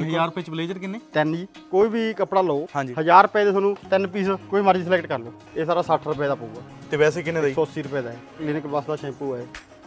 ਨਹੀਂ 1000 ਰੁਪਏ ਚ ਬਲੇਜ਼ਰ ਕਿੰਨੇ? ਤਿੰਨ ਜੀ ਕੋਈ ਵੀ ਕੱਪੜਾ ਲਓ ਹਾਂਜੀ। 1000 ਰੁਪਏ ਦੇ ਤੁਹਾਨੂੰ ਤਿੰਨ ਪੀਸ ਕੋਈ ਮਰਜ਼ੀ ਸਿਲੈਕਟ ਕਰ ਲਓ। ਇਹ ਸਾਰਾ 60 ਰੁਪਏ ਦਾ ਪਊਗਾ। ਤੇ ਵੈਸੇ ਕਿੰਨੇ ਦਾ ਜੀ? 180 ਰੁਪਏ ਦਾ ਹੈ। ਕਲੀਨਿਕ ਪਲੱਸ ਦਾ ਸ਼ੈਂਪੂ ਹੈ।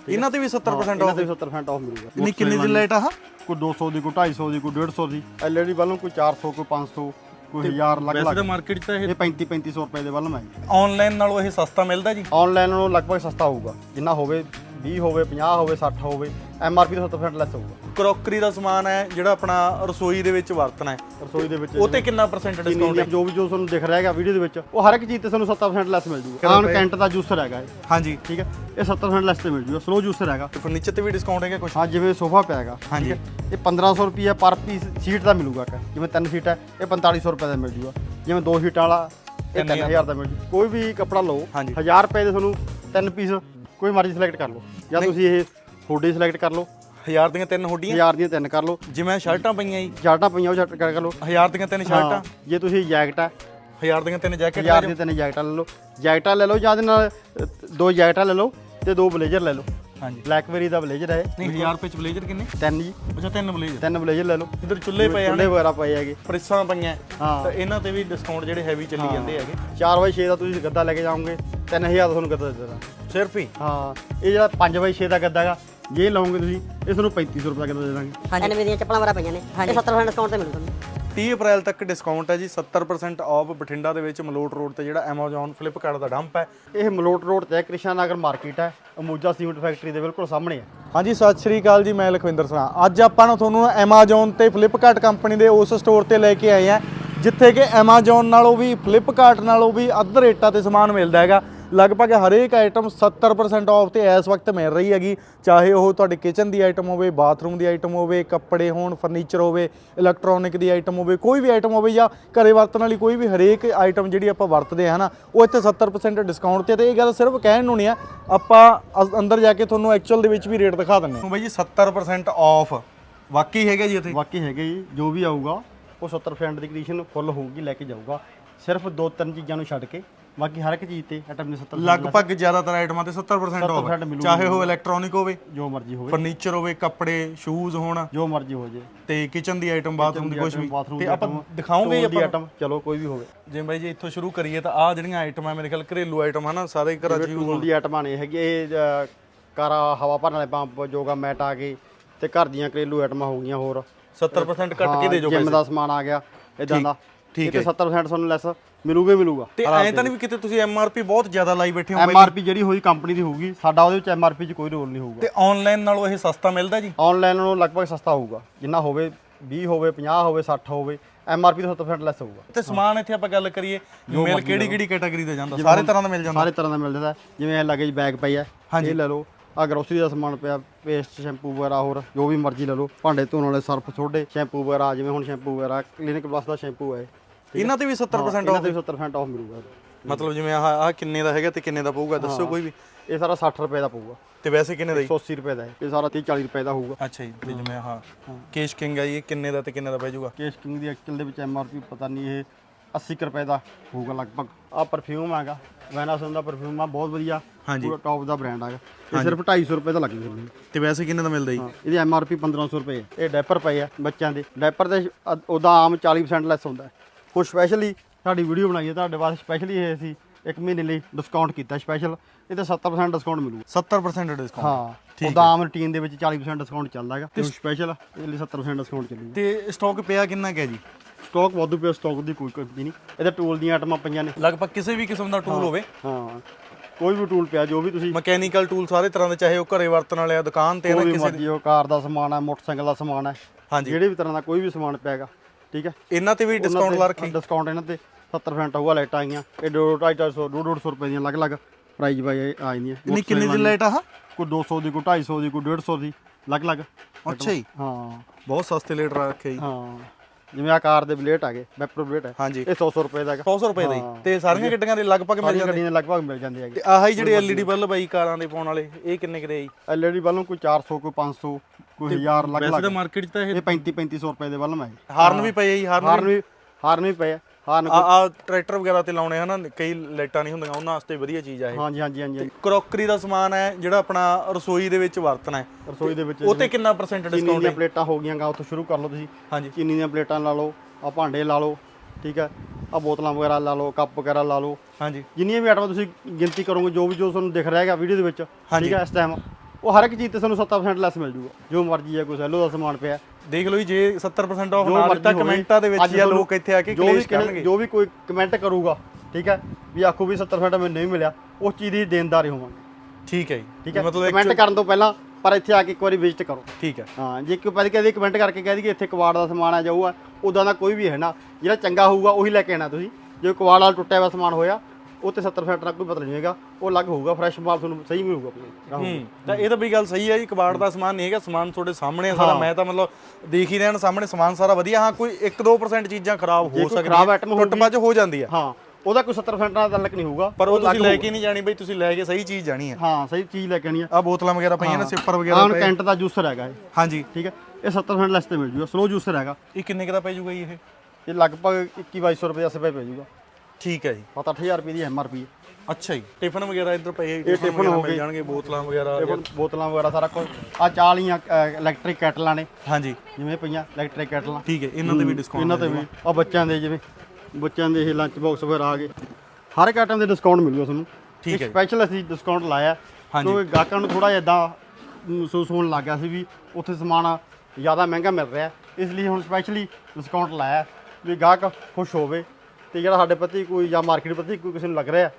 ਇਹਨਾਂ ਤੇ ਵੀ 70% ਇਹਨਾਂ ਤੇ ਵੀ 70% ਆਫ ਮਿਲੂਗਾ। ਨਹੀਂ ਕਿੰਨੇ ਦੀ ਲਾਈਟ ਆਹ ਕੋਈ 200 ਦੀ ਕੋਈ 250 ਦੀ ਕੋਈ 150 ਦੀ। ਐਲਈਡੀ ਵੱਲੋਂ ਕੋਈ 400 ਕੋਈ 500 ਕੋਈ 1000 ਲੱਖ ਵੈਸੇ ਲੱਖ ਤਾਂ ਮਾਰਕੀਟ 'ਚ ਤਾਂ ਇਹ ਇਹ 35 3500 ਰੁਪਏ ਦੇ ਵੱਲੋਂ ਹੈ। ਆਨਲਾਈਨ ਨਾਲੋਂ ਇਹ ਸਸਤਾ ਮਿਲਦਾ ਜੀ? ਆਨਲਾਈਨ ਨੂੰ ਲਗਭਗ ਸਸਤਾ ਹੋਊਗਾ। ਜਿੰਨਾ ਹੋਵੇ 20 ਹੋਵੇ 50 ਹੋਵੇ 60 ਹੋਵੇ। ਐਮਆਰਪੀ ਤੋਂ 70% ਲੈਸ ਹੋਊਗਾ। ਕਰੋਕਰੀ ਦਾ ਸਮਾਨ ਹੈ ਜਿਹੜਾ ਆਪਣਾ ਰਸੋਈ ਦੇ ਵਿੱਚ ਵਰਤਣਾ ਹੈ। ਰਸੋਈ ਦੇ ਵਿੱਚ ਉਹ ਤੇ ਕਿੰਨਾ ਪਰਸੈਂਟ ਡਿਸਕਾਊਂਟ ਹੈ? ਜੋ ਵੀ ਜੋ ਤੁਹਾਨੂੰ ਦਿਖ ਰਿਹਾ ਹੈਗਾ ਵੀਡੀਓ ਦੇ ਵਿੱਚ ਉਹ ਹਰ ਇੱਕ ਚੀਜ਼ ਤੇ ਤੁਹਾਨੂੰ 70% ਲੈਸ ਮਿਲ ਜੂਗਾ। ਕਾਨ ਕੈਂਟ ਦਾ ਜੂਸਰ ਹੈਗਾ ਇਹ। ਹਾਂਜੀ। ਠੀਕ ਹੈ? ਇਹ 70% ਲੈਸ ਤੇ ਮਿਲ ਜੂਗਾ। ਸਲੋ ਜੂਸਰ ਹੈਗਾ। ਤੇ ਫਰਨੀਚਰ ਤੇ ਵੀ ਡਿਸਕਾਊਂਟ ਹੈਗਾ ਕੁਝ ਹਾਂ ਜਿਵੇਂ ਸੋਫਾ ਪਿਆ ਹੈਗਾ। ਹਾਂਜੀ। ਇਹ 1500 ਰੁਪਏ ਪਰ ਪੀਸ ਸੀਟ ਦਾ ਮਿਲੂਗਾ। ਜਿਵੇਂ ਤਿੰਨ ਸੀਟ ਹੈ ਇਹ 4500 ਰੁਪਏ ਦਾ ਮਿਲ ਜੂਗਾ। ਜਿਵੇਂ ਦੋ ਸੀਟਾਂ ਵਾਲਾ ਇਹ 3000 ਦਾ ਮਿਲ ਜੂ। ਕੋਈ ਵੀ ਕੱਪੜਾ ਲਓ ਹਾਂਜੀ। 1000 ਰੁਪਏ ਦੇ ਤੁਹਾਨੂੰ ਤਿੰਨ ਪੀਸ ਕੋਈ ਮਰਜ਼ੀ ਸਿਲੈਕਟ ਕਰ ਲਓ। ਜਾਂ ਤੁਸੀਂ ਇਹ ਹੁੱਡੀ ਸਿਲੈਕਟ ਕਰ ਲਓ। 1000 ਦੀਆਂ ਤਿੰਨ ਹੁੱਡੀਆਂ। 1000 ਦੀਆਂ ਤਿੰਨ ਕਰ ਲਓ। ਜਿਵੇਂ ਸ਼ਰਟਾਂ ਪਈਆਂ ਜੀ। ਜਾਟਾਂ ਪਈਆਂ ਉਹ ਜੱਟ ਕਰ ਲਓ। 1000 ਦੀਆਂ ਤਿੰਨ ਸ਼ਰਟਾਂ। ਜੇ ਤੁਸੀਂ ਜੈਕਟ ਹੈ 1000 ਦੀਆਂ ਤਿੰਨ ਜੈਕਟ 1000 ਦੀਆਂ ਤਿੰਨ ਜੈਕਟਾਂ ਲੈ ਲਓ। ਜੈਕਟਾਂ ਲੈ ਲਓ ਜਾਂ ਦੇ ਨਾਲ ਦੋ ਜੈਕਟਾਂ ਲੈ ਲਓ ਤੇ ਦੋ ਬਲੇਜ਼ਰ ਲੈ ਲਓ। ਹਾਂਜੀ। ਬਲੈਕਬੇਰੀ ਦਾ ਬਲੇਜ਼ਰ ਹੈ। ਨਹੀਂ 1000 ਰੁਪਏ ਚ ਬਲੇਜ਼ਰ ਕਿੰਨੇ? ਤਿੰਨ ਜੀ। ਅੱਛਾ ਤਿੰਨ ਬਲੇਜ਼ਰ ਤਿੰਨ ਬਲੇਜ਼ਰ ਲੈ ਲਓ। ਇਧਰ ਚੁੱਲ੍ਹੇ ਪਏ ਚੁੱਲ੍ਹੇ ਹਨ ਵਗੈਰਾ ਪਏ ਹੈਗੇ। ਪ੍ਰਿਸਾਂ ਪਈਆਂ। ਤਾਂ ਇਹਨਾਂ ਤੇ ਵੀ ਡਿਸਕਾਊਂਟ ਜਿਹੜੇ ਹੈਵੀ ਚੱਲੀ ਜਾਂਦੇ ਹੈਗੇ। 4 ਬਾਈ 6 ਦਾ ਤੁਸੀਂ ਗੱਦਾ ਲੈ ਕੇ ਜਾਓਗੇ। 3000 ਦਾ ਤੁਹਾਨੂੰ ਗੱਦਾ ਦੇ ਦੇਣਾ। ਸਿਰਫ ਹੀ? ਹਾਂ। ਇਹ ਜਿਹੜਾ 5 ਬਾਈ 6 ਦਾ ਗੱਦਾ ਹੈਗਾ ਜੇ ਲਓਗੇ ਤੁਸੀਂ ਇਹ ਤੁਹਾਨੂੰ 3500 ਰੁਪਏ ਦਾ ਦਾਂਗੇ। ਹਾਂਜੀ। ਐਨਵੀ ਦੀਆਂ ਚੱਪਲਾਂ ਵਰਾ ਪਈਆਂ ਨੇ। ਇਹ 70% ਡਿਸਕਾਊਂਟ ਤੇ ਮਿਲੂ ਤੁਹਾਨੂੰ। 30 ਅਪ੍ਰੈਲ ਤੱਕ ਡਿਸਕਾਊਂਟ ਹੈ ਜੀ 70% ਆਫ ਬਠਿੰਡਾ ਦੇ ਵਿੱਚ ਮਲੋਟ ਰੋਡ ਤੇ ਜਿਹੜਾ Amazon Flipkart ਦਾ ਡੰਪ ਹੈ। ਇਹ ਮਲੋਟ ਰੋਡ ਤੇ ਹੈ, ਕ੍ਰਿਸ਼ਨਾ ਨਗਰ ਮਾਰਕੀਟ ਹੈ ਅਮੂਜਾ ਸੀਮੈਂਟ ਫੈਕਟਰੀ ਦੇ ਬਿਲਕੁਲ ਸਾਹਮਣੇ ਹੈ। ਹਾਂਜੀ ਸਤਿ ਸ਼੍ਰੀ ਅਕਾਲ ਜੀ ਮੈਂ ਲਖਵਿੰਦਰ ਸਿੰਘ ਅੱਜ ਆਪਾਂ ਨੂੰ ਤੁਹਾਨੂੰ Amazon ਤੇ Flipkart ਕੰਪਨੀ ਦੇ ਉਸ ਸਟੋਰ ਤੇ ਲੈ ਕੇ ਆਏ ਆ ਜਿੱਥੇ ਕਿ Amazon ਨਾਲੋਂ ਵੀ Flipkart ਨਾਲੋਂ ਵੀ ਅੱਧ ਰੇਟਾਂ ਤੇ ਸਮਾਨ ਮਿਲਦਾ ਹੈਗਾ। ਲਗਭਗ ਹਰੇਕ ਆਈਟਮ 70% ਆਫ ਤੇ ਇਸ ਵਕਤ ਮਿਲ ਰਹੀ ਹੈਗੀ। ਚਾਹੇ ਉਹ ਤੁਹਾਡੇ ਕਿਚਨ ਦੀ ਆਈਟਮ ਹੋਵੇ ਬਾਥਰੂਮ ਦੀ ਆਈਟਮ ਹੋਵੇ ਕੱਪੜੇ ਹੋਣ ਫਰਨੀਚਰ ਹੋਵੇ ਇਲੈਕਟ੍ਰੋਨਿਕ ਦੀ ਆਈਟਮ ਹੋਵੇ ਕੋਈ ਵੀ ਆਈਟਮ ਹੋਵੇ ਜਾਂ ਘਰੇ ਵਰਤਣ ਵਾਲੀ ਕੋਈ ਵੀ ਹਰੇਕ ਆਈਟਮ ਜਿਹੜੀ ਆਪਾਂ ਵਰਤਦੇ ਹਾਂ ਨਾ ਉਹ ਇੱਥੇ 70% ਡਿਸਕਾਊਂਟ ਤੇ ਤੇ ਇਹ ਗੱਲ ਸਿਰਫ ਕਹਿਣ ਨੂੰ ਨਹੀਂ ਆ ਆਪਾਂ ਅੰਦਰ ਜਾ ਕੇ ਤੁਹਾਨੂੰ ਐਕਚੁਅਲ ਦੇ ਵਿੱਚ ਵੀ ਰੇਟ ਦਿਖਾ ਦਿੰਨੇ ਹਾਂ। ਬਾਈ ਜੀ 70% ਆਫ ਵਾਕਈ ਹੈਗਾ ਜੀ ਇੱਥੇ? ਬਾਕੀ ਹੈਗੇ ਜੀ ਜੋ ਵੀ ਆਊਗਾ ਉਹ 70% ਦੀ ਕੰਡੀਸ਼ਨ ਫੁੱਲ ਹੋਊਗੀ ਲੈ ਕੇ ਜਾਊਗਾ। ਸਿਰਫ ਦੋ ਤਿੰਨ ਚੀਜ਼ਾਂ ਨੂੰ ਛੱਡ ਕੇ। ਬਾਕੀ ਹਰ ਇੱਕ ਚੀਜ਼ ਤੇ ਆਈਟਮ ਦੇ 70% ਲਗਭਗ ਜ਼ਿਆਦਾਤਰ ਆਈਟਮਾਂ ਤੇ 70% 70% ਆਫ ਮਿਲੂਗੀ। ਚਾਹੇ ਉਹ ਇਲੈਕਟ੍ਰੋਨਿਕ ਹੋਵੇ ਜੋ ਮਰਜ਼ੀ ਹੋਵੇ। ਫਰਨੀਚਰ ਹੋਵੇ ਕੱਪੜੇ ਸ਼ੂਜ਼ ਹੋਣ। ਜੋ ਮਰਜ਼ੀ ਹੋ ਜੇ। ਤੇ ਕਿਚਨ ਦੀ ਆਈਟਮ ਬਾਥਰੂਮ ਦੀ ਕੁਝ ਵੀ। ਬਾਥਰੂਮ ਤੇ ਆਪਾਂ ਦਿਖਾਉਂਗੇ ਆਪਾਂ। ਆਈਟਮ ਚਲੋ ਕੋਈ ਵੀ ਹੋਵੇ। ਜਿਵੇਂ ਬਾਈ ਜੀ ਇੱਥੋਂ ਸ਼ੁਰੂ ਕਰੀਏ ਤਾਂ ਆਹ ਜਿਹੜੀਆਂ ਆਈਟਮਾਂ ਮੇਰੇ ਖਿਆਲ ਘਰੇਲੂ ਆਈਟਮ ਹਨਾ ਸਾਰੇ ਘਰਾਂ 'ਚ ਟੂਲ ਦੀ ਆਈਟਮਾਂ ਨੇ ਹੈਗੀ ਇਹ ਅ, ਕਾਰਾ ਹਵਾ ਭਰਨ ਵਾਲੇ ਪੰਪ ਯੋਗਾ ਮੈਟ ਆ ਗਏ ਤੇ ਘਰ ਦੀਆਂ ਘਰੇਲੂ ਆਈਟਮਾਂ ਹੋ ਗਈਆਂ ਹੋਰ 70% ਕੱਟ ਕੇ ਦੇ ਜੋ। ਜਿਮ ਦਾ ਸਮਾਨ ਆ ਗਿਆ ਇਦਾਂ ਦਾ। ਠੀਕ ਇਹ ਤੇ 70% ਤੁਹਾਨੂੰ ਲੈਸ ਮਿਲੂਗਾ ਹੀ ਮਿਲੂਗਾ। ਤੇ ਐਂ ਤਾਂ ਨਹੀਂ ਵੀ ਕਿਤੇ ਤੁਸੀਂ ਐਮਆਰਪੀ ਬਹੁਤ ਜ਼ਿਆਦਾ ਲਾਈ ਬੈਠੇ ਹੋ ਐਮਆਰਪੀ ਜਿਹੜੀ ਹੋਈ ਕੰਪਨੀ ਦੀ ਹੋਊਗੀ ਸਾਡਾ ਉਹਦੇ ਵਿੱਚ ਐਮਆਰਪੀ 'ਚ ਕੋਈ ਰੋਲ ਨਹੀਂ ਹੋਊਗਾ। ਤੇ ਆਨਲਾਈਨ ਨਾਲੋਂ ਇਹ ਸਸਤਾ ਮਿਲਦਾ ਜੀ? ਆਨਲਾਈਨ ਨੂੰ ਲਗਭਗ ਸਸਤਾ ਹੋਊਗਾ। ਜਿੰਨਾ ਹੋਵੇ 20 ਹੋਵੇ 50 ਹੋਵੇ 60 ਹੋਵੇ ਐਮਆਰਪੀ ਤੋਂ 70% ਲੈਸ ਹੋਊਗਾ। ਤੇ ਸਮਾਨ ਇੱਥੇ ਆਪਾਂ ਗੱਲ ਕਰੀਏ ਮੇਲ ਕਿਹੜੀ ਕਿਹੜੀ ਕੈਟਾਗਰੀ ਦਾ ਜਾਂਦਾ? ਸਾਰੇ ਤਰ੍ਹਾਂ ਦਾ ਮਿਲ ਜਾਂਦਾ। ਸਾਰੇ ਤਰ੍ਹਾਂ ਦਾ ਮਿਲ ਜਾਂਦਾ। ਹੈ। ਜਿਵੇਂ ਇਹ ਲਗੇਜ ਬੈਗ ਪਈ ਹੈ ਇਹ ਲੈ ਲਓ। ਆ ਗਰੋਸਰੀ ਦਾ ਸਮਾਨ ਪਿਆ ਪੇਸਟ ਸ਼ੈਂਪੂ ਵਗੈਰਾ ਹੋਰ ਜੋ ਵੀ ਮਰਜ਼ੀ ਲੈ ਲਓ। ਭਾਂਡੇ ਧੋਣ ਵਾਲੇ ਸਰਫ ਸੋਡੇ ਸ਼ੈਂਪੂ ਵਗੈਰਾ ਜਿਵੇਂ ਹੁਣ ਸ਼ੈਂਪੂ ਵਗੈਰਾ ਕਲੀਨਿਕ ਪਲੱਸ ਦਾ ਸ਼ੈਂਪੂ ਹੈ। ਇਹਨਾਂ ਤੇ ਵੀ 70% ਇਹਨਾਂ ਤੇ ਵੀ 70% ਆਫ ਮਿਲੂਗਾ ਮਤਲਬ ਜਿਵੇਂ ਆਹ ਆਹ ਕਿੰਨੇ ਦਾ ਹੈਗਾ ਤੇ ਕਿੰਨੇ ਦਾ ਪਊਗਾ ਦੱਸੋ ਕੋਈ ਵੀ। ਇਹ ਸਾਰਾ 60 ਰੁਪਏ ਦਾ ਪਊਗਾ। ਤੇ ਵੈਸੇ ਕਿੰਨੇ ਦਾ ਜੀ? 180 ਰੁਪਏ ਦਾ ਹੈ। ਇਹ ਸਾਰਾ 30 40 ਰੁਪਏ ਦਾ ਹੋਊਗਾ। ਅੱਛਾ ਜੀ ਤੇ ਜਿਵੇਂ ਆਹ ਕੇਸ਼ ਕਿੰਗ ਆ ਜੀ ਇਹ ਕਿੰਨੇ ਦਾ ਤੇ ਕਿੰਨੇ ਦਾ ਪੈ ਜਾਊਗਾ? ਕੇਸ ਕਿੰਗ ਦੀ ਐਕਚੁਅਲ ਦੇ ਵਿੱਚ ਐਮਆਰਪੀ ਪਤਾ ਨਹੀਂ ਇਹ 80 ਕੁ ਰੁਪਏ ਦਾ ਹੋਊਗਾ ਲਗਭਗ। ਆ ਪਰਫਿਊਮ ਹੈਗਾ ਵੈਨਾਸਨ ਦਾ ਪਰਫਿਊਮ ਆ ਬਹੁਤ ਵਧੀਆ। ਹਾਂਜੀ। ਪੂਰਾ ਟੌਪ ਦਾ ਬ੍ਰਾਂਡ ਹੈਗਾ। ਇਹ ਸਿਰਫ 250 ਰੁਪਏ ਦਾ ਲੱਗੇਗਾ ਤੁਹਾਨੂੰ ਤੇ ਵੈਸੇ ਕਿੰਨੇ ਦਾ ਮਿਲਦਾ ਜੀ? ਇਹਦੀ ਐਮਆਰਪੀ 1500 ਰੁਪਏ ਇਹ ਡਾਈਪਰ ਪਏ ਆ ਬੱਚਿਆਂ ਦੇ। ਡਾਈਪਰ ਦੇ ਉਹਦਾ ਆਮ 40% ਲੈਸ ਹੁੰਦਾ ਹੈ। ਕੁਝ ਸਪੈਸ਼ਲੀ ਸਾਡੀ ਵੀਡੀਓ ਬਣਾਈ ਹੈ ਤੁਹਾਡੇ ਵਾਸਤੇ ਸਪੈਸ਼ਲੀ ਇਹ ਅਸੀਂ ਇੱਕ ਮਹੀਨੇ ਲਈ ਡਿਸਕਾਊਂਟ ਕੀਤਾ ਸਪੈਸ਼ਲ ਇਹ ਤੇ 70% ਡਿਸਕਾਊਂਟ ਮਿਲੂਗਾ 70% ਡਿਸਕਾਊਂਟ ਹਾਂ ਉਹਦਾ ਆਮ ਰੂਟੀਨ ਦੇ ਵਿੱਚ 40% ਡਿਸਕਾਊਂਟ ਚੱਲਦਾ ਹੈਗਾ। ਤੇ ਸਪੈਸ਼ਲ ਇਹਦੇ ਲਈ 70% ਡਿਸਕਾਊਂਟ ਚੱਲੂਗਾ ਤੇ ਸਟਾਕ ਪਿਆ ਕਿੰਨਾ ਕੁ ਹੈ ਜੀ? ਸਟਾਕ ਵਾਧੂ ਪਿਆ ਸਟਾਕ ਦੀ ਕੋਈ ਕਮੀ ਨਹੀਂ। ਇਹਦੇ ਟੂਲ ਦੀਆਂ ਆਈਟਮਾਂ ਪਈਆਂ ਨੇ। ਲਗਭਗ ਕਿਸੇ ਵੀ ਕਿਸਮ ਦਾ ਟੂਲ ਹੋਵੇ। ਹਾਂ। ਕੋਈ ਵੀ ਟੂਲ ਪਿਆ ਜੋ ਵੀ ਤੁਸੀਂ ਮਕੈਨੀਕਲ ਟੂਲ ਸਾਰੇ ਤਰ੍ਹਾਂ ਦੇ ਚਾਹੇ ਉਹ ਘਰੇ ਵਰਤਣ ਵਾਲੇ ਆ ਦੁਕਾਨ ਤੇ ਆ ਨਾ ਕੋਈ ਵੀ ਕਿਸੇ ਉਹ ਕਾਰ ਦਾ ਸਮਾਨ ਹੈ ਮੋਟਰਸਾਈਕਲ ਦਾ ਸਮਾਨ ਹੈ। ਹਾਂਜੀ। ਜਿਹੜੇ ਵੀ ਤਰ੍ਹਾਂ ਦਾ ਕੋਈ ਵੀ ਸਮਾਨ ਪਿਆਗਾ ਠੀਕ ਹੈ? ਇਹਨਾਂ ਤੇ ਵੀ ਡਿਸਕਾਊਂਟ ਲਾ ਰੱਖੀ। ਡਿਸਕਾਊਂਟ ਇਹਨਾਂ ਤੇ 70% ਹੋਊਗਾ ਲਾਈਟਾਂ ਆਈਆਂ। ਇਹ 250 250 ਰੁਪਏ ਦੀਆਂ ਅਲੱਗ-ਅਲੱਗ ਪ੍ਰਾਈਸ ਬਾਈ ਆ ਜਾਂਦੀਆਂ। ਨਹੀਂ ਕਿੰਨੇ ਦੀ ਲਾਈਟ ਆਹ ਕੋਈ 200 ਦੀ ਕੋਈ 250 ਦੀ ਕੋਈ 150 ਦੀ ਅਲੱਗ-ਅਲੱਗ। ਅੱਛਾ ਜੀ। ਹਾਂ। ਬਹੁਤ ਸਸਤੇ ਲੇਟ ਰੱਖੇ ਜੀ। ਹਾਂ। ਜਿਵੇਂ ਆ ਕਾਰ ਦੇ ਬਲੇਟ ਹੈਗੇ ਵੈਪਰ ਬਲੇਟ ਹੈ ਹਾਂਜੀ। ਇਹ 100 ਰੁਪਏ ਦਾ ਹੈਗਾ। 100 ਰੁਪਏ ਦਾ ਜੀ ਤੇ ਸਾਰੀਆਂ ਗੱਡੀਆਂ ਦੇ ਲਗਭਗ ਮਿਲ ਸਾਰੀਆਂ ਜਾਂਦੇ। ਗੱਡੀਆਂ ਦੇ ਲਗਭਗ ਮਿਲ ਜਾਂਦੇ ਹੈਗੇ। ਤੇ ਆਹ ਹੀ ਜਿਹੜੇ ਐਲਈਡੀ ਬੱਲਬ ਆਈ ਕਾਰਾਂ ਦੇ ਪਾਉਣ ਵਾਲੇ ਇਹ ਕਿੰਨੇ ਕਿਦੇ ਜੀ? ਐਲਈਡੀ ਵੱਲੋਂ ਕੋਈ 400 ਕੋਈ 500 ਕੋਈ 1000 ਵੈਸੇ ਅਲੱਗ-ਅਲੱਗ ਤਾਂ ਮਾਰਕੀਟ 'ਚ ਤਾਂ ਇਹ ਇਹ 35 3500 ਰੁਪਏ ਦੇ ਵੱਲੋਂ ਹੈ ਹਾਰਨ ਵੀ ਪਏ ਜੀ ਹਾਰਨ ਹਾਰਨ ਵੀ ਹਾਰਨ ਵੀ ਪਏ ਆ। ਹਾਰਨ ਆ ਆ ਟਰੈਕਟਰ ਵਗੈਰਾ ਤੇ ਲਾਉਣੇ ਹਨਾ ਕਈ ਲਾਈਟਾਂ ਨਹੀਂ ਹੁੰਦੀਆਂ ਉਹਨਾਂ ਵਾਸਤੇ ਵਧੀਆ ਚੀਜ਼ ਆ ਇਹ। ਹਾਂਜੀ ਹਾਂਜੀ ਹਾਂਜੀ। ਕਰੋਕਰੀ ਦਾ ਸਮਾਨ ਹੈ ਜਿਹੜਾ ਆਪਣਾ ਰਸੋਈ ਦੇ ਵਿੱਚ ਵਰਤਣਾ ਹੈ। ਰਸੋਈ ਦੇ ਵਿੱਚ ਉਹ ਤੇ ਕਿੰਨਾ ਪਰਸੈਂਟ ਚੀਨੀ ਡਿਸਕਾਊਂਟ ਦੀਆਂ ਹੈ? ਪਲੇਟਾਂ ਹੋ ਗਈਆਂ ਗਾ ਉੱਥੋਂ ਸ਼ੁਰੂ ਕਰ ਲਓ ਤੁਸੀਂ। ਹਾਂਜੀ। ਚੀਨੀ ਦੀਆਂ ਪਲੇਟਾਂ ਲਾ ਲਓ ਆ ਭਾਂਡੇ ਲਾ ਲਓ ਠੀਕ ਹੈ। ਆ ਬੋਤਲਾਂ ਵਗੈਰਾ ਲਾ ਲਓ ਕੱਪ ਵਗੈਰਾ ਲਾ ਲਓ। ਹਾਂਜੀ। ਜਿੰਨੀਆਂ ਵੀ ਆਈਟਮਾਂ ਤੁਸੀਂ ਗਿਣਤੀ ਕਰੋਗੇ ਜੋ ਵੀ ਜੋ ਤੁਹਾਨੂੰ ਦਿਖ ਰਿਹਾ ਹੈਗਾ ਵੀਡੀਓ ਦੇ ਵਿੱਚ ਠੀਕ ਹੈ ਇਸ ਟਾਈਮ ਉਹ ਹਰ ਇੱਕ ਚੀਜ਼ ਤੇ ਤੁਹਾਨੂੰ 70% ਲੈਸ ਮਿਲ ਜੂਗਾ। ਜੋ ਮਰਜ਼ੀ ਹੈ ਕੋਈ ਸੈਲੋ ਦਾ ਸਮਾਨ ਪਿਆ ਦੇਖ ਲਓ ਜੀ ਜੇ 70% ਆਫ ਨਾ ਦਿੱਤਾ ਕਮੈਂਟਾਂ ਦੇ ਵਿੱਚ ਜਾਂ ਲੋਕ ਇੱਥੇ ਆ ਕੇ ਕਲੇਸ਼ ਕਰਨਗੇ। ਜੋ ਵੀ ਕੋਈ ਕਮੈਂਟ ਕਰੂਗਾ ਠੀਕ ਹੈ ਵੀ ਆਖੋ ਵੀ 70% ਮੈਨੂੰ ਨਹੀਂ ਮਿਲਿਆ ਉਸ ਚੀਜ਼ ਦੀ ਦੇਣਦਾਰੀ ਹੋਵਾਂਗੇ। ਠੀਕ ਹੈ ਜੀ। ਠੀਕ ਹੈ ਮਤਲਬ ਕਮੈਂਟ ਕਰਨ ਤੋਂ ਪਹਿਲਾਂ ਪਰ ਇੱਥੇ ਆ ਕੇ ਇੱਕ ਵਾਰੀ ਵਿਜ਼ਿਟ ਕਰੋ। ਠੀਕ ਹੈ। ਹਾਂ ਜੇ ਕੋਈ ਪਹਿਲੇ ਕਹਦੇ ਕਮੈਂਟ ਕਰਕੇ ਕਹਿ ਕਿ ਇੱਥੇ ਕਵਾੜ ਦਾ ਸਮਾਨ ਆ ਜਾਊਗਾ ਉਦਾਂ ਦਾ ਕੋਈ ਵੀ ਹੈ ਨਾ ਜਿਹੜਾ ਚੰਗਾ ਹੋਊਗਾ ਉਹੀ ਲੈ ਕੇ ਆਣਾ ਤੁਸੀਂ। ਜੇ ਕਵਾੜ ਵਾਲਾ ਟੁੱਟਿਆ ਹੋਇਆ ਸਮਾਨ ਹੋਇਆ ਉਹ ਤੇ 70% ਦਾ ਕੋਈ ਮਤਲਬ ਨਹੀਂ ਹੈਗਾ। ਉਹ ਅਲੱਗ ਹੋਊਗਾ ਫਰੈਸ਼ ਮਾਲ ਤੁਹਾਨੂੰ ਸਹੀ ਮਿਲੂਗਾ ਆਪਣੇ ਹੂੰ ਤਾਂ ਇਹ ਤਾਂ ਵੀ ਗੱਲ ਸਹੀ ਹੈ ਜੀ ਕਬਾੜ ਦਾ ਸਮਾਨ ਨਹੀਂ ਹੈਗਾ ਸਮਾਨ ਤੁਹਾਡੇ ਸਾਹਮਣੇ ਆ ਸਾਰਾ। ਮੈਂ ਤਾਂ ਮਤਲਬ ਦੇਖ ਹੀ ਰਿਹਾ ਸਾਹਮਣੇ ਸਮਾਨ ਸਾਰਾ ਵਧੀਆ। ਹਾਂ ਕੋਈ 1-2% ਚੀਜ਼ਾਂ ਖਰਾਬ ਹੋ ਸਕਦੀਆਂ ਖਰਾਬ item ਟੁੱਟ ਹੋਊਗੀ- ਭੱਜ ਹੋ ਜਾਂਦੀ ਆ ਹਾਂ ਉਹਦਾ ਕੋਈ 70% ਨਾਲ ਤਾਲਕ ਨਹੀਂ ਹੋਊਗਾ ਪਰ ਉਹ ਤੁਸੀਂ ਲੈ। ਕੇ ਨਹੀਂ ਜਾਣੀ ਬਈ ਤੁਸੀਂ ਲੈ ਕੇ ਸਹੀ ਚੀਜ਼ ਜਾਣੀ ਆ ਹਾਂ ਸਹੀ ਚੀਜ਼ ਲੈ ਕੇ ਆਣੀ ਆ ਆ ਬੋਤਲਾਂ ਵਗੈਰਾ ਪਈਆਂ ਨੇ ਸਿੱਪਰ ਹਾਂ ਵਗੈਰਾ ਪਏ। ਕੈਂਟ ਦਾ ਜੂਸਰ ਹੈਗਾ ਇਹ। ਹਾਂਜੀ। ਠੀਕ ਹੈ। ਇਹ 70% ਲੈਸ ਤੇ ਮਿਲ ਜੂਗਾ ਸਲੋ ਜੂਸਰ ਹੈਗਾ। ਇਹ ਕਿੰਨੇ ਕੁ ਦਾ ਪੈ ਜਾਊਗਾ ਜੀ ਇਹ? ਇਹ ਲਗਭਗ 21-2200 ਰੁਪਏ ਦਾ ਸਪੇ ਪੈ ਜੂਗਾ। ਠੀਕ ਹੈ ਜੀ। 7-8000 ਰੁਪਏ ਦੀ ਐਮਆਰਪੀ ਹੈ। ਅੱਛਾ ਜੀ। ਟਿਫਨ ਵਗੈਰਾ ਇੱਧਰ ਪਏ ਟਿਫਨ ਹੋ ਗਏ। ਜਾਣਗੇ ਬੋਤਲਾਂ ਵਗੈਰਾ ਹੁਣ ਬੋਤਲਾਂ ਵਗੈਰਾ ਸਾਰਾ ਕੁਝ ਆ ਚਾਲੀਆਂ ਇਲੈਕਟ੍ਰਿਕ ਕੈਟਲਾਂ ਨੇ ਹਾਂਜੀ। ਜਿਵੇਂ ਪਈਆਂ ਇਲੈਕਟ੍ਰਿਕ ਕੈਟਲਾਂ ਠੀਕ ਹੈ ਇਹਨਾਂ ਤੇ ਵੀ ਡਿਸਕਾਊਂਟ ਇਹਨਾਂ ਤੇ ਵੀ। ਆ ਬੱਚਿਆਂ ਦੇ ਜਿਵੇਂ ਬੱਚਿਆਂ ਦੇ ਇਹ ਲੰਚ ਬਾਕਸ ਵਗੈਰਾ ਆ ਗਏ। ਹਰ ਇੱਕ ਆਈਟਮ ਦੇ ਡਿਸਕਾਊਂਟ ਮਿਲੂਗਾ ਤੁਹਾਨੂੰ। ਠੀਕ ਹੈ। ਸਪੈਸ਼ਲ ਅਸੀਂ ਡਿਸਕਾਊਂਟ ਲਾਇਆ। ਹਾਂਜੀ। ਕਿਉਂਕਿ ਗਾਹਕਾਂ ਨੂੰ ਥੋੜਾ ਜਿਹਾ ਇਦਾਂ ਮਹਿਸੂਸ ਹੋਣ ਲੱਗ ਗਿਆ ਸੀ ਵੀ ਉੱਥੇ ਸਮਾਨ ਜ਼ਿਆਦਾ ਮਹਿੰਗਾ ਮਿਲ ਰਿਹਾ। ਇਸ ਲਈ ਹੁਣ ਸਪੈਸ਼ਲੀ ਡਿਸਕਾਊਂਟ ਲਾਇਆ ਵੀ ਗਾਹਕ ਖੁਸ਼ ਹੋਵੇ। ਤੇ ਜਿਹੜਾ ਸਾਡੇ ਪ੍ਰਤੀ ਕੋਈ ਜਾਂ ਮਾਰਕੀਟ ਪ੍ਰਤੀ ਕੋਈ ਕਿਸੇ ਨੂੰ ਲੱਗ ਰਿਹਾ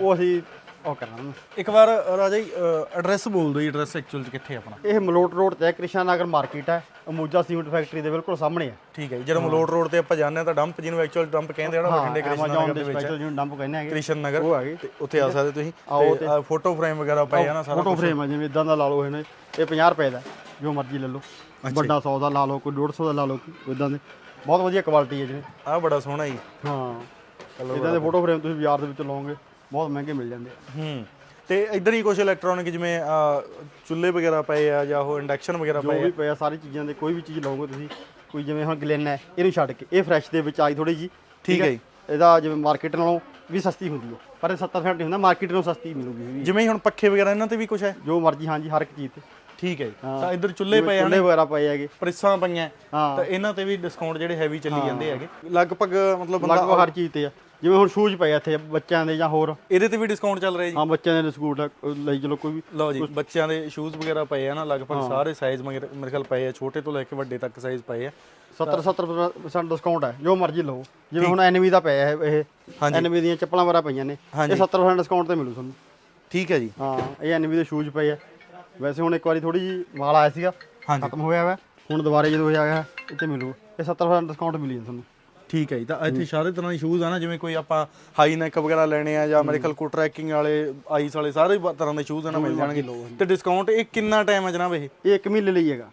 ਉਹ ਅਸੀਂ ਉਹ ਉਹਨੂੰ। ਇੱਕ ਵਾਰ ਰਾਜਾ ਜੀ ਐਡਰੈਸ ਬੋਲ ਦਿਓ ਐਡਰੈਸ ਐਕਚੁਅਲ ਚ ਕਿੱਥੇ ਆਪਣਾ? ਇਹ ਮਲੋਟ ਰੋਡ ਤੇ ਕ੍ਰਿਸ਼ਨਾ ਨਗਰ ਮਾਰਕੀਟ ਹੈ ਅਮੂਜਾ ਸੀਮੈਂਟ ਫੈਕਟਰੀ ਦੇ ਬਿਲਕੁਲ ਸਾਹਮਣੇ ਹੈ। ਠੀਕ ਹੈ ਜਦੋਂ ਮਲੋਟ ਰੋਡ ਤੇ ਆਪਾਂ ਜਾਂਦੇ ਆ ਤਾਂ ਡੰਪ ਜਿਹਨੂੰ ਐਕਚੁਅਲ ਡੰਪ ਕਹਿੰਦੇ ਆ ਨਾ ਬਠਿੰਡੇ ਕ੍ਰਿਸ਼ਨ ਨਗਰ ਦੇ ਵਿੱਚ ਸਪੈਸ਼ਲ ਜਿਹਨੂੰ ਡੰਪ ਕਹਿੰਦੇ ਹੈਗੇ। ਕ੍ਰਿਸ਼ਨ ਨਗਰ ਉਹ ਹੈਗੇ ਤੇ ਉੱਥੇ ਆ ਸਕਦੇ ਤੁਸੀਂ। ਆਓ ਤੇ ਫੋਟੋ ਫਰੇਮ ਵਗੈਰਾ ਪਏ ਆ ਨਾ ਸਾਰਾ ਫੋਟੋ ਫਰੇਮ ਜਿਵੇਂ ਇਦਾਂ ਦਾ ਲਾ ਲਓ ਇਹਨੇ। ਇਹ 50 ਰੁਪਏ ਦਾ ਜੋ ਮਰਜ਼ੀ ਲੈ ਲਓ। ਵੱਡਾ 100 ਦਾ ਲਾ ਲਓ ਕੋਈ 150 ਦਾ ਲਾ ਲਓ ਕੋਈ ਇਦਾਂ ਦੇ। ਬਹੁਤ ਵਧੀਆ ਕੁਆਲਿਟੀ ਹੈ ਜਿਵੇਂ ਆ ਬੜਾ ਸੋਹਣਾ ਜੀ। ਹਾਂ। ਇਦਾਂ ਦੇ ਫੋਟੋ ਫਰੇਮ ਤੁਸੀਂ ਬਾਜ਼ਾਰ ਦੇ ਵਿੱਚ ਲਓਗੇ ਬਹੁਤ ਮਹਿੰਗੇ ਮਿਲ ਜਾਂਦੇ ਆ। ਹੂੰ। ਤੇ ਇੱਧਰ ਹੀ ਕੁਝ ਇਲੈਕਟ੍ਰੋਨਿਕ ਜਿਵੇਂ ਚੁੱਲ੍ਹੇ ਵਗੈਰਾ ਪਏ ਆ ਜਾਂ ਉਹ ਇੰਡਕਸ਼ਨ ਵਗੈਰਾ ਜੋ ਪਏ ਆ? ਵੀ ਪਿਆ ਸਾਰੀ ਚੀਜ਼ਾਂ ਦੇ ਕੋਈ ਵੀ ਚੀਜ਼ ਲਓਗੇ ਤੁਸੀਂ ਕੋਈ ਜਿਵੇਂ ਹੁਣ ਗਲੈਨ ਹੈ ਇਹਨੂੰ ਛੱਡ ਕੇ ਇਹ ਫਰੈਸ਼ ਦੇ ਵਿੱਚ ਆਈ ਥੋੜੀ ਜੀ ਠੀਕ ਹੈ ਜੀ। ਇਹਦਾ ਜਿਵੇਂ ਮਾਰਕੀਟ ਨਾਲੋਂ ਵੀ ਸਸਤੀ ਹੁੰਦੀ ਹੈ ਪਰ ਇਹ 70% ਨਹੀਂ ਹੁੰਦਾ ਮਾਰਕੀਟ ਨਾਲੋਂ ਸਸਤੀ ਮਿਲੂਗੀ ਜਿਵੇਂ ਹੁਣ ਪੱਖੇ ਵਗੈਰਾ ਇਹਨਾਂ ਤੇ ਵੀ ਕੁਝ ਹੈ? ਜੋ ਮਰਜ਼ੀ ਹਾਂਜੀ ਹਰ ਇੱਕ ਚੀਜ਼ ਤੇ। ਠੀਕ ਹੈ ਜੀ। ਤਾਂ ਇੱਧਰ ਚੁੱਲ੍ਹੇ ਪਏ ਆ ਚੁੱਲ੍ਹੇ ਵਗੈਰਾ ਪਏ ਹੈਗੇ। ਪ੍ਰਿਸਾਂ ਪਈਆਂ। ਹਾਂ। ਤਾਂ ਇਹਨਾਂ ਤੇ ਵੀ ਡਿਸਕਾਊਂਟ ਜਿਹੜੇ ਹੈਵੀ ਚੱਲੀ ਜਾਂਦੇ ਹੈਗੇ। ਲਗਭਗ ਮਤਲਬ ਬੰਦਾ ਲਗਭਗ ਹਰ ਚੀਜ਼ ਤੇ ਆ। ਜਿਵੇਂ ਹੁਣ ਸ਼ੂਜ਼ ਪਏ ਆ ਇੱਥੇ ਬੱਚਿਆਂ ਦੇ ਜਾਂ ਹੋਰ। ਇਹਦੇ ਤੇ ਵੀ ਡਿਸਕਾਊਂਟ ਚੱਲ ਰਿਹਾ ਜੀ। ਹਾਂ ਬੱਚਿਆਂ ਦੇ ਸਕੂਟ ਲਈ ਚਲੋ ਕੋਈ ਵੀ ਲਓ ਜੀ ਬੱਚਿਆਂ ਦੇ ਸ਼ੂਜ਼ ਵਗੈਰਾ ਪਏ ਆ ਨਾ ਲਗਭਗ ਸਾਰੇ ਸਾਈਜ਼ ਮੇਰੇ ਖਿਆਲ ਪਏ ਆ। ਛੋਟੇ ਤੋਂ ਲੈ ਕੇ ਵੱਡੇ ਤੱਕ ਸਾਈਜ਼ ਪਏ ਆ। 70 70% ਡਿਸਕਾਊਂਟ ਹੈ ਜੋ ਮਰਜ਼ੀ ਲਓ। ਜਿਵੇਂ ਹੁਣ ਐਨਵੀ ਦਾ ਪਿਆ ਇਹ ਇਹ ਐਨਵੀ ਦੀਆਂ ਚੱਪਲਾਂ ਵਗੈਰਾ ਪਈਆਂ ਨੇ। ਇਹ 70% ਡਿਸਕਾਊਂਟ ਤੇ ਮਿਲੂ ਤੁਹਾਨੂੰ। ਠੀਕ ਹੈ ਜੀ। ਹਾਂ ਇਹ ਐਨਵੀ ਦੇ ਸ਼ੂਜ਼ ਪਏ ਆ। ਵੈਸੇ ਹੁਣ ਇੱਕ ਵਾਰੀ ਥੋੜੀ ਜੀ ਮਾਲ ਆਇਆ ਸੀਗਾ ਹਾਂਜੀ। ਖਤਮ ਹੋਇਆ ਵਾ। ਹੁਣ ਦੁਬਾਰੇ ਜਦੋਂ ਇਹ ਆਇਆ ਇੱਥੇ ਮਿਲੂ। ਇਹ 70% ਡਿਸਕਾਊਂਟ ਮਿਲੀ ਜਾਂਦਾ ਤੁਹਾਨੂੰ। ਠੀਕ ਹੈ ਜੀ ਤਾਂ ਇੱਥੇ ਸਾਰੇ ਤਰ੍ਹਾਂ ਦੇ ਸ਼ੂਜ਼ ਆ ਨਾ ਜਿਵੇਂ ਕੋਈ ਆਪਾਂ ਹਾਈ ਨੈਕ ਵਗੈਰਾ ਲੈਣੇ ਆ ਜਾਂ ਮੇਰੇ ਖਿਆਲ ਕੋ ਟਰੈਕਿੰਗ ਵਾਲੇ ਆਈਸ ਵਾਲੇ ਸਾਰੇ ਬ- ਤਰ੍ਹਾਂ ਦੇ ਸ਼ੂਜ਼ ਇਹਨਾਂ ਮਿਲ ਜਾਣਗੇ। ਤੇ ਡਿਸਕਾਊਂਟ ਇਹ ਕਿੰਨਾ ਟਾਈਮ ਹੈ ਜਨਾਬ ਇਹ? ਇਹ ਇੱਕ ਮਹੀਨੇ ਲਈ ਹੈਗਾ।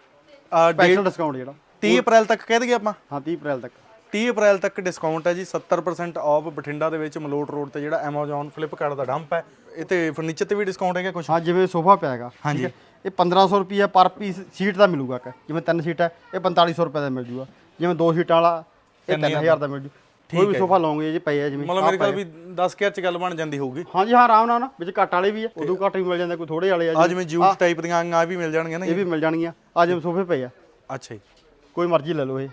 ਆ ਸਪੈਸ਼ਲ ਡਿਸਕਾਊਂਟ ਜਿਹੜਾ। 30 ਅਪ੍ਰੈਲ ਤੱਕ ਕਹਿ ਦਈਏ ਆਪਾਂ? ਹਾਂ 30 ਅਪ੍ਰੈਲ ਤੱਕ। 30 ਅਪ੍ਰੈਲ ਤੱਕ ਡਿਸਕਾਊਂਟ ਹੈ ਜੀ 70% ਆਫ ਬਠਿੰਡਾ ਦੇ ਵਿੱਚ ਮਲੋਟ ਰੋਡ ਤੇ ਜਿਹੜਾ Amazon Flipkart ਦਾ ਡੰਪ ਹੈ ਇਹ ਤੇ ਫਰਨੀਚਰ ਤੇ ਵੀ ਡਿਸਕਾਊਂਟ ਹੈਗਾ ਕੁਝ ਹਾਂ ਜਿਵੇਂ ਸੋਫਾ ਪਿਆ ਹੈਗਾ ਹਾਂਜੀ। ਹੈ? ਇਹ 1500 ਰੁਪਏ ਪਰ ਪੀਸ ਸੀਟ ਦਾ ਮਿਲੂਗਾ। ਜਿਵੇਂ ਤਿੰਨ ਸੀਟ ਹੈ ਇਹ 4500 ਰੁਪਏ ਦਾ ਮਿਲ ਜੂਗਾ। ਜਿਵੇਂ ਦੋ ਸੀਟਾਂ ਵਾਲਾ ਇਹ 3000 ਦਾ ਮਿਲ ਜੂ। ਕੋਈ ਵੀ ਸੋਫਾ ਲਓਗੇ ਜੇ ਪਏ ਆ ਜਿਵੇਂ ਮਤਲਬ ਮੇਰੇ ਖਿਆਲ ਵੀ 10000 ਚ ਗੱਲ ਬਣ ਜਾਂਦੀ ਹੋਊਗੀ। ਹਾਂਜੀ ਹਾਂ ਆਰਾਮ ਨਾਲ ਨਾ ਵਿੱਚ ਘੱਟ ਵਾਲੇ ਵੀ ਆ ਉਦੋਂ ਘੱਟ ਵੀ ਮਿਲ ਜਾਂਦੇ ਕੋਈ ਥੋੜੇ ਵਾਲੇ ਆ ਆ ਜਿਵੇਂ ਜੂਟ ਟਾਈਪ ਦੀਆਂ ਆ ਵੀ ਮਿਲ ਜਾਣਗੀਆਂ ਨਾ ਇਹ ਵੀ ਮਿਲ ਜਾਣਗੀਆਂ। ਆ ਜਿਵੇਂ ਸੋਫੇ ਪਏ ਆ। ਅੱਛਾ ਜੀ। ਕੋਈ ਮਰਜ਼ੀ ਲੈ ਲਓ ਇਹ।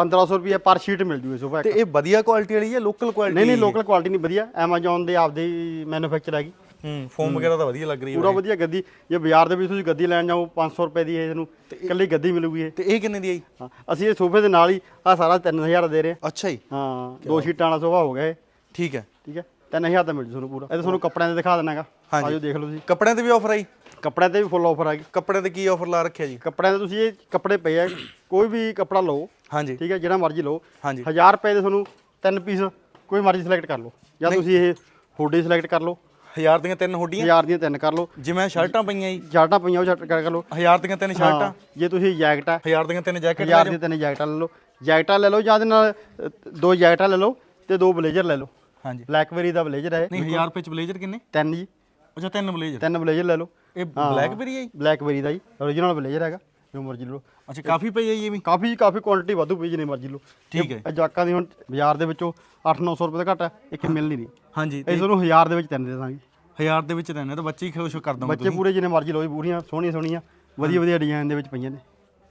1500 ਰੁਪਏ ਪਰ ਸ਼ੀਟ ਮਿਲ ਜੂ ਇਹ ਸੋਫਾ ਤੇ ਇਹ ਵਧੀਆ ਕੁਆਲਿਟੀ ਵਾਲੀ ਹੈ ਲੋਕਲ ਕੁਆਲਿਟੀ ਨਹੀਂ ਨਹੀਂ ਲੋਕਲ ਕੁਆਲਿਟੀ ਨਹੀਂ ਵਧੀਆ। Amazon ਦੇ ਆਪਦੇ ਮੈਨੂਫੈਕਚਰ ਹੈਗੀ। ਹੂੰ ਫੋਮ ਵਗੈਰਾ ਤਾਂ ਵਧੀਆ ਲੱਗ ਰਹੀ ਹੈ ਪੂਰਾ ਵਧੀਆ ਗੱਦੀ। ਜੇ ਬਾਜ਼ਾਰ ਦੇ ਵਿੱਚ ਤੁਸੀਂ ਗੱਦੀ ਲੈਣ ਜਾਓ 500 ਰੁਪਏ ਦੀ ਇਹ ਨੂੰ ਇਕੱਲੀ ਗੱਦੀ ਮਿਲੂਗੀ ਇਹ। ਤੇ ਇਹ ਕਿੰਨੇ ਦੀ ਆਈ ਹਾਂ ਅਸੀਂ ਇਹ ਸੋਫੇ ਦੇ ਨਾਲ ਹੀ ਆ ਸਾਰਾ 3000 ਦੇ ਰਹੇ ਅੱਛਾ ਜੀ। ਹਾਂ ਦੋ ਸ਼ੀਟਾਂ ਵਾਲਾ ਸੋਫਾ ਹੋ ਗਿਆ ਇਹ। ਠੀਕ ਹੈ। ਠੀਕ ਹੈ? 3000 ਦਾ ਮਿਲ ਜੂ ਤੁਹਾਨੂੰ ਪੂਰਾ। ਇਹ ਤਾਂ ਤੁਹਾਨੂੰ ਕੱਪੜਿਆਂ ਦੇ ਦਿਖਾ ਦੇਣਾਗਾ ਹਾਂਜੀ। ਆਜੋ ਦੇਖ ਲਓ ਤੁਸੀਂ। ਕੱਪੜਿਆਂ ਤੇ ਵੀ ਆਫਰ ਆਈ ਕੱਪੜਿਆਂ ਤੇ ਵੀ ਫੁੱਲ ਆਫਰ ਆ ਗਈ। ਕੱਪੜੇ ਤੇ ਕੀ ਆਫਰ ਲਾ ਰੱਖਿਆ ਜੀ? ਕੱਪੜਿਆਂ ਦੇ ਤੁਸੀਂ ਇਹ ਕੱਪੜੇ ਪਏ ਆ ਕੋਈ ਵੀ ਕੱਪੜਾ ਲਓ ਹਾਂਜੀ। ਠੀਕ ਹੈ ਜਿਹੜਾ ਮਰਜ਼ੀ ਲਓ। ਹਾਂਜੀ। 1000 ਰੁਪਏ ਦੇ ਤੁਹਾਨੂੰ ਤਿੰਨ ਪੀਸ ਕੋਈ ਮਰਜ਼ੀ ਸਿਲੈਕਟ ਕਰ ਲਓ। ਜਾਂ ਤੁਸੀਂ ਇਹ ਹੁੱਡੀ ਸਿਲੈਕਟ ਕਰ ਲਓ। ਹਜ਼ਾਰ ਦੀਆਂ ਤਿੰਨ ਹੁੱਡੀਆਂ 1000 ਦੀਆਂ ਤਿੰਨ ਕਰ ਲਓ। ਜਿਵੇਂ ਸ਼ਰਟਾਂ ਪਈਆਂ ਜੀ। ਜੈਕਟਾਂ ਪਈਆਂ ਉਹ ਸ਼ਰਟ ਕਰ ਲਓ। ਹਜ਼ਾਰ ਦੀਆਂ ਤਿੰਨ ਸ਼ਰਟਾਂ? ਜੇ ਤੁਸੀਂ ਜੈਕਟ ਆ। ਹਜ਼ਾਰ ਦੀਆਂ ਤਿੰਨ ਜੈਕਟ 1000 ਦੀਆਂ ਤਿੰਨ ਜੈਕਟਾਂ ਲੈ ਲਓ। ਜੈਕਟਾਂ ਲੈ ਲਓ ਜਾਂ ਦੇ ਨਾਲ ਦੋ ਜੈਕਟਾਂ ਲੈ ਲਓ ਤੇ ਦੋ ਬਲੇਜ਼ਰ ਲੈ ਲਓ। ਹਾਂਜੀ। ਬਲੈਕਬੇਰੀ ਦਾ ਬਲੇਜ਼ਰ ਹੈ। ਨਹੀਂ 1000 ਰੁਪਏ ਚ ਬਲੇਜ਼ਰ ਕਿੰਨੇ? ਤਿੰਨ ਜੀ। ਅੱਛਾ ਤਿੰਨ ਬਲੇਜ਼ਰ। ਤਿੰਨ ਬਲੇਜ਼ਰ ਲੈ ਲਓ। ਇਹ ਬਲੈਕਬੇਰੀ ਹੈ ਜੀ? ਬਲੈਕਬੇਰੀ ਦਾ ਜੀ। origignal ਬਲੇਜ਼ਰ ਹੈਗਾ ਜੋ ਮਰਜ਼ੀ ਲਓ। ਅੱਛਾ ਕਾਫੀ ਪਈ ਹੈ ਜੀ ਇਹ ਵੀ? ਕਾਫੀ ਕਾਫੀ ਕੁਆਂਟੀਟੀ ਵਾਧੂ ਪਈ ਜਿੰਨੀ ਮਰਜ਼ੀ ਲਓ। ਠੀਕ ਹੈ। ਇਹ ਜਵਾਕਾਂ ਦੀ ਹੁਣ ਬਾਜ਼ਾਰ ਦੇ ਵਿੱਚੋਂ 8-900 ਰੁਪਏ ਦਾ ਘੱਟ ਹੈ ਇੱਕ ਮਿਲ ਨਹੀਂ ਰਹੀ। ਹਾਂਜੀ ਇਹ ਤੁਹਾਨੂੰ 1000 ਦੇ ਵਿੱਚ ਤਿੰਨ ਦੇ ਦਾਂਗੇ। ਹਜ਼ਾਰ ਦੇ ਵਿੱਚ ਰਹਿੰਦੇ ਤਾਂ ਬੱਚੇ ਹੀ ਖੁਸ਼ ਕਰ ਦੋਗੇ ਬੱਚੇ ਪੂਰੇ ਜਿੰਨੇ ਮਰਜ਼ੀ ਲਓ ਜੀ ਪੂਰੀਆਂ ਸੋਹਣੀਆਂ ਸੋਹਣੀਆਂ ਵਧੀਆ ਵਧੀਆ ਡਿਜ਼ਾਈਨ ਦੇ ਵਿੱਚ ਪਈਆਂ ਨੇ।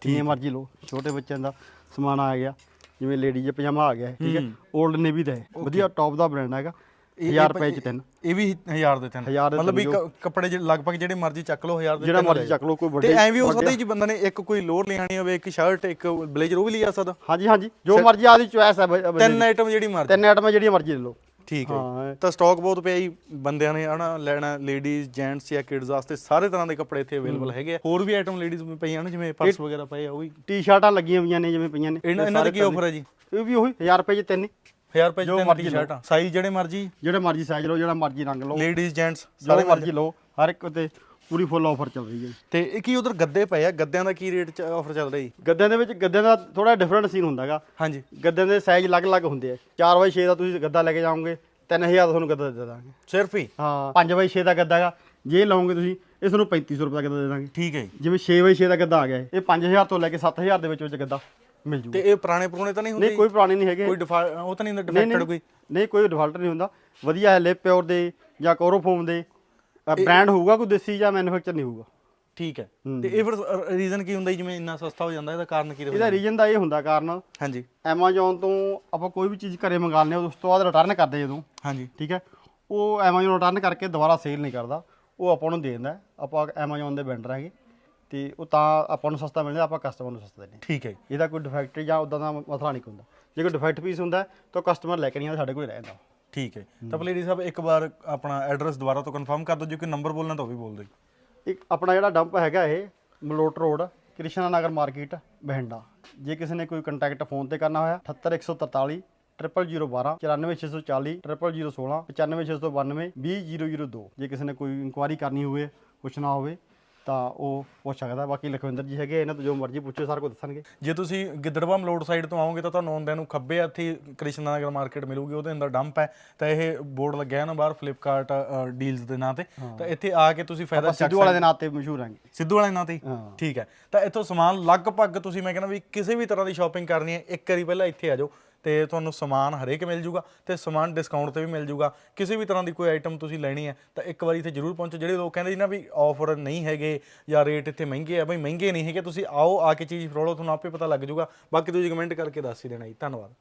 ਜਿੰਨੇ ਮਰਜ਼ੀ ਲਓ ਛੋਟੇ ਬੱਚਿਆਂ ਦਾ ਸਮਾਨ ਆ ਗਿਆ ਜਿਵੇਂ ਲੇਡੀਜ਼ ਪਜਾਮਾ ਆ ਗਿਆ ਹੈ, ਠੀਕ ਹੈ। 올ਡ ਨੇਵੀ ਦਾ ਹੈ। ਵਧੀਆ ਟੌਪ ਦਾ ਬ੍ਰਾਂਡ ਹੈਗਾ। 1000 ਰੁਪਏ ਚ ਤਿੰਨ। ਇਹ ਵੀ ਹਜ਼ਾਰ ਦੇ ਤਿੰਨ। ਹਜ਼ਾਰ ਦੇ ਮਤਲਬ ਵੀ ਤਿੰਨ ਕ- ਕੱਪੜੇ ਜਿਹੜੇ ਲਗਭਗ ਜਿਹੜੇ ਮਰਜ਼ੀ ਚੱਕ ਲਓ ਹਜ਼ਾਰ ਦੇ ਜਿਹੜਾ ਤਿੰਨ ਮਰਜ਼ੀ ਚੱਕ ਲਓ ਕੋਈ ਤੇ ਵੱਡੇ ਐਂ ਵੀ ਹੋ ਸਕਦਾ ਜੀ ਬੰਦਾ ਨੇ ਇੱਕ ਕੋਈ ਲੋਅਰ ਲੈਣੀ ਹੋਵੇ ਇੱਕ ਸ਼ਰਟ ਇੱਕ ਬਲੇਜ਼ਰ ਉਹ ਵੀ ਲਿਆ ਸਕਦਾ। ਹਾਂਜੀ ਹਾਂਜੀ। ਜੋ ਮਰਜ਼ੀ ਆਦੀ ਚੁਆਇਸ ਹੈ ਬ- ਤਿੰਨ ਆਈਟਮ ਜਿਹੜੀ ਮਰਜ਼ੀ। ਤਿੰਨ ਆਈਟਮਾਂ ਜਿਹੜੀਆਂ ਮਰਜ਼ੀ ਲੈ ਲਓ। ਠੀਕ ਹੈ ਹਾਂ। ਤਾਂ ਸਟਾਕ ਬਹੁਤ ਪਿਆ ਜੀ ਬੰਦਿਆਂ ਨੇ ਹਨਾ ਲੈਣਾ ਲੇਡੀਜ਼ ਜੈਂਟਸ ਜਾਂ ਕਿਡਸ ਵਾਸਤੇ ਸਾਰੇ ਤਰ੍ਹਾਂ ਦੇ ਕੱਪੜੇ ਇੱਥੇ ਅਵੇਲੇਬਲ ਹੈਗੇ ਆ। ਹੋਰ ਵੀ ਆਈਟਮ ਲੇਡੀਜ਼ ਵੀ ਪਈਆਂ ਨੇ ਜਿਵੇਂ ਪਰਸ ਵਗੈਰਾ ਪਏ ਆ ਉਹ ਵੀ। ਟੀ-ਸ਼ਰਟਾਂ ਲੱਗੀਆਂ ਹੋਈਆਂ ਨੇ ਜਿਵੇਂ ਪਈਆਂ ਨੇ। ਇਹਨਾਂ ਇਹਨਾਂ ਦਾ ਕੀ ਆਫਰ ਹੈ ਜੀ? ਇਹ ਵੀ ਉਹੀ 1000 ਰੁਪਏ ਚ ਤਿੰਨ ਹੀ। 1000 ਰੁਪਏ ਚ ਤਿੰਨ ਟੀ-ਸ਼ਰਟਾਂ ਸਾਈਜ਼ ਜਿਹੜੇ ਮਰਜ਼ੀ। ਜਿਹੜੇ ਮਰਜ਼ੀ ਸਾਈਜ਼ ਲਓ ਜਿਹੜਾ ਮਰਜ਼ੀ ਰੰਗ ਲਓ। ਲੇਡੀਜ਼ ਜੈਂਟਸ ਸਾਰੇ ਮਰਜ਼ੀ ਲਓ ਹਰ ਇੱਕ ਤੇ ਪੂਰੀ ਫੁੱਲ ਆਫਰ ਚੱਲ ਰਹੀ ਹੈ। ਤੇ ਇਹ ਕੀ ਉਧਰ ਗੱਦੇ ਪਏ ਆ? ਗੱਦਿਆਂ ਦਾ ਕੀ ਰੇਟ ਚ ਆਫਰ ਚੱਲ ਰਿਹਾ ਗੱਦਿਆਂ ਦੇ ਵਿੱਚ ਗੱਦਿਆਂ ਦਾ ਥੋੜਾ ਡਿਫਰੈਂਟ ਸੀਨ ਹੁੰਦਾ ਹੈਗਾ। ਹਾਂਜੀ। ਗੱਦਿਆਂ ਦੇ ਸਾਈਜ਼ ਅਲੱਗ-ਅਲੱਗ ਹੁੰਦੇ ਆ। 4x6 ਦਾ ਤੁਸੀਂ ਗੱਦਾ ਲੈ ਕੇ ਜਾਓਗੇ 3000 ਦਾ ਤੁਹਾਨੂੰ ਗੱਦਾ ਦੇ ਦਾਂਗੇ। ਸਿਰਫ ਹੀ? ਹਾਂ 5x6 ਦਾ ਗੱਦਾ ਹੈਗਾ। ਜੇ ਲਓਗੇ ਤੁਸੀਂ ਇਹ ਤੁਹਾਨੂੰ 3500 ਰੁਪਏ ਦਾ ਗੱਦਾ ਦੇ ਦਾਂਗੇ। ਠੀਕ ਹੈ ਜਿਵੇਂ 6x6 ਦਾ ਗੱਦਾ ਆ ਗਿਆ ਇਹ 5000 ਤੋਂ ਲੈ ਕੇ 7000 ਦੇ ਵਿੱਚ ਵਿੱਚ ਗੱਦਾ। ਮਿਲ ਜੂਗਾ। ਤੇ ਇਹ ਪੁਰਾਣੇ ਪੁਰਾਣੇ ਤਾਂ ਨਹੀਂ ਹੁੰਦੇ? ਨਹੀਂ ਕੋਈ ਪੁਰਾਣੇ ਨਹੀਂ ਹੈਗੇ। ਕੋਈ ਡਿਫਾ ਉਹ ਤਾਂ ਨਹੀਂ ਡਿਫੈਕਟਡ ਕੋਈ? ਨਹੀਂ ਕੋਈ ਡਿਫਾਲਟ ਨਹੀਂ ਹੁੰਦਾ। ਵਧੀਆ ਹੈ ਲਿਪ ਪਿਓਰ ਦੇ ਜਾਂ ਕੋਰੋਫੋਮ ਦੇ। ਬ੍ਰਾਂਡ ਹੋਊਗਾ ਕੋਈ ਦੇਸੀ ਜਾਂ ਮੈਨੂਫੈਕਚਰ ਨਹੀਂ ਹੋਊਗਾ। ਠੀਕ ਹੈ। ਤੇ ਇਹ ਫਿਰ ਰੀਜ਼ਨ ਕੀ ਹੁੰਦਾ ਜੀ ਜਿਵੇਂ ਇੰਨਾ ਸਸਤਾ ਹੋ ਜਾਂਦਾ ਇਹਦਾ ਕਾਰਨ ਕੀ ਇਹਦਾ ਰੀਜਨ ਦਾ ਇਹ ਹੁੰਦਾ ਕਾਰਨ। ਹਾਂਜੀ। Amazon ਤੋਂ ਆਪਾਂ ਕੋਈ ਵੀ ਚੀਜ਼ ਘਰੇ ਮੰਗਾ ਲੈਂਦੇ ਹਾਂ ਉਸ ਤੋਂ ਬਾਅਦ ਰਿਟਰਨ ਕਰਦੇ ਜਦੋਂ। ਹਾਂਜੀ। ਠੀਕ ਹੈ? ਉਹ Amazon ਰਿਟਰਨ ਕਰਕੇ ਦੁਬਾਰਾ ਸੇਲ ਨਹੀਂ ਕਰਦਾ। ਉਹ ਆਪਾਂ ਨੂੰ ਦੇ ਦਿੰਦਾ। ਆਪਾਂ Amazon ਦੇ ਵੈਂਡਰ ਹੈਗੇ। ਤੇ ਉਹ ਤਾਂ ਆਪਾਂ ਨੂੰ ਸਸਤਾ ਮਿਲਦਾ ਆਪਾਂ ਕਸਟਮਰ ਨੂੰ ਸਸਤਾ ਦਿੰਦੇ ਹਾਂ। ਠੀਕ ਹੈ ਜੀ। ਇਹਦਾ ਕੋਈ ਡਿਫੈਕਟ ਜਾਂ ਉਦਾਂ ਦਾ ਮਸਲਾ ਨਹੀਂ ਹੁੰਦਾ ਜੇ ਕੋਈ ਡਿਫੈਕਟ ਪੀਸ ਹੁੰਦਾ ਤਾਂ ਕਸਟਮਰ ਲੈ ਕੇ ਨਹੀਂ ਆਉਂਦਾ ਸਾਡੇ ਕੋਲ ਹੀ ਰਹਿ ਜਾਂਦਾ ਠੀਕ ਹੈ ਤਾਂ ਪਲੇਡੀ ਸਾਹਿਬ ਇੱਕ ਵਾਰ ਆਪਣਾ ਐਡਰੈਸ ਦੁਬਾਰਾ ਤੋਂ ਕਨਫਰਮ ਕਰ ਦਿਓ ਜੇ ਕੋਈ ਨੰਬਰ ਬੋਲਣਾ ਤਾਂ ਉਹ ਵੀ ਬੋਲ ਦਿਓ ਜੀ। ਇੱਕ ਆਪਣਾ ਜਿਹੜਾ ਡੰਪ ਹੈਗਾ ਇਹ ਮਲੋਟ ਰੋਡ ਕ੍ਰਿਸ਼ਨਾ ਨਗਰ ਮਾਰਕੀਟ ਬਹਿੰਡਾ ਜੇ ਕਿਸੇ ਨੇ ਕੋਈ ਕੰਟੈਕਟ ਫੋਨ ਤੇ ਕਰਨਾ ਹੋਇਆ 78143 00012 94640 00016 95692 20002 ਜੇ ਕਿਸੇ ਨੇ ਕੋਈ ਇਨਕੁਆਇਰੀ ਕਰਨੀ ਹੋਵੇ ਪੁੱਛਣਾ ਹੋਵੇ ਤਾਂ ਉਹ ਪੁੱਛ ਸਕਦਾ ਬਾਕੀ ਲਖਵਿੰਦਰ ਜੀ ਹੈਗੇ ਇਹਨਾਂ ਤੋਂ ਜੋ ਮਰਜ਼ੀ ਪੁੱਛੋ ਸਾਰਾ ਕੁਝ ਦੱਸਣਗੇ। ਜੇ ਤੁਸੀਂ ਗਿੱਦੜਵਾ ਮਲੋੜ ਸਾਈਡ ਤੋਂ ਆਓਗੇ ਤਾਂ ਤੁਹਾਨੂੰ ਆਉਂਦਿਆਂ ਨੂੰ ਖੱਬੇ ਹੱਥੀ ਕ੍ਰਿਸ਼ਨਾ ਨਗਰ ਮਾਰਕੀਟ ਮਿਲੂਗੀ ਉਹਦੇ ਅੰਦਰ ਡੰਪ ਹੈ। ਤਾਂ ਇਹ ਬੋਰਡ ਲੱਗਿਆ ਨਾ ਬਾਹਰ ਫਲਿੱਪਕਾਰਟ ਡੀਲਸ ਦੇ ਨਾਂ ਤੇ। ਤਾਂ ਇੱਥੇ ਆ ਕੇ ਤੁਸੀਂ ਫਾਇਦਾ ਚੱਕ ਸਿੱਧੂ ਵਾਲੇ ਦੇ ਨਾਂ ਤੇ ਮਸ਼ਹੂਰ ਹੈਗੇ। ਸਿੱਧੂ ਵਾਲੇ ਨਾਂ ਤੇ। ਠੀਕ ਹੈ। ਤਾਂ ਇੱਥੋਂ ਸਮਾਨ ਲਗਭਗ ਤੁਸੀਂ ਮੈਂ ਕਹਿੰਦਾ ਵੀ ਕਿਸੇ ਵੀ ਤਰ੍ਹਾਂ ਦੀ ਸ਼ਾਪਿੰਗ ਕਰਨੀ ਹੈ ਇੱਕ ਵਾਰੀ ਪਹਿਲਾਂ ਇੱਥੇ ਆ ਜਾਓ। ਤੇ ਤੁਹਾਨੂੰ ਸਮਾਨ ਹਰੇਕ ਮਿਲ ਜੂਗਾ ਤੇ ਸਮਾਨ ਡਿਸਕਾਊਂਟ ਤੇ ਵੀ ਮਿਲ ਜੂਗਾ। ਕਿਸੇ ਵੀ ਤਰ੍ਹਾਂ ਦੀ ਕੋਈ ਆਈਟਮ ਤੁਸੀਂ ਲੈਣੀ ਹੈ, ਤਾਂ ਇੱਕ ਵਾਰੀ ਇੱਥੇ ਜ਼ਰੂਰ ਪਹੁੰਚੋ। ਜਿਹੜੇ ਲੋਕ ਕਹਿੰਦੇ ਜੀ ਨਾ ਵੀ ਆਫਰ ਨਹੀਂ ਹੈਗੇ ਜਾਂ ਰੇਟ ਇੱਥੇ ਮਹਿੰਗੇ ਆ, ਬਈ ਮਹਿੰਗੇ ਨਹੀਂ ਹੈਗੇ, ਤੁਸੀਂ ਆਓ ਆ ਕੇ ਚੀਜ਼ ਫਰੋਲੋ ਤੁਹਾਨੂੰ ਆਪੇ ਪਤਾ ਲੱਗ ਜੂਗਾ। ਬਾਕੀ ਤੁਸੀਂ ਕਮੈਂਟ ਕਰਕੇ ਦੱਸ ਹੀ ਦੇਣਾ ਜੀ। ਧੰਨਵਾਦ।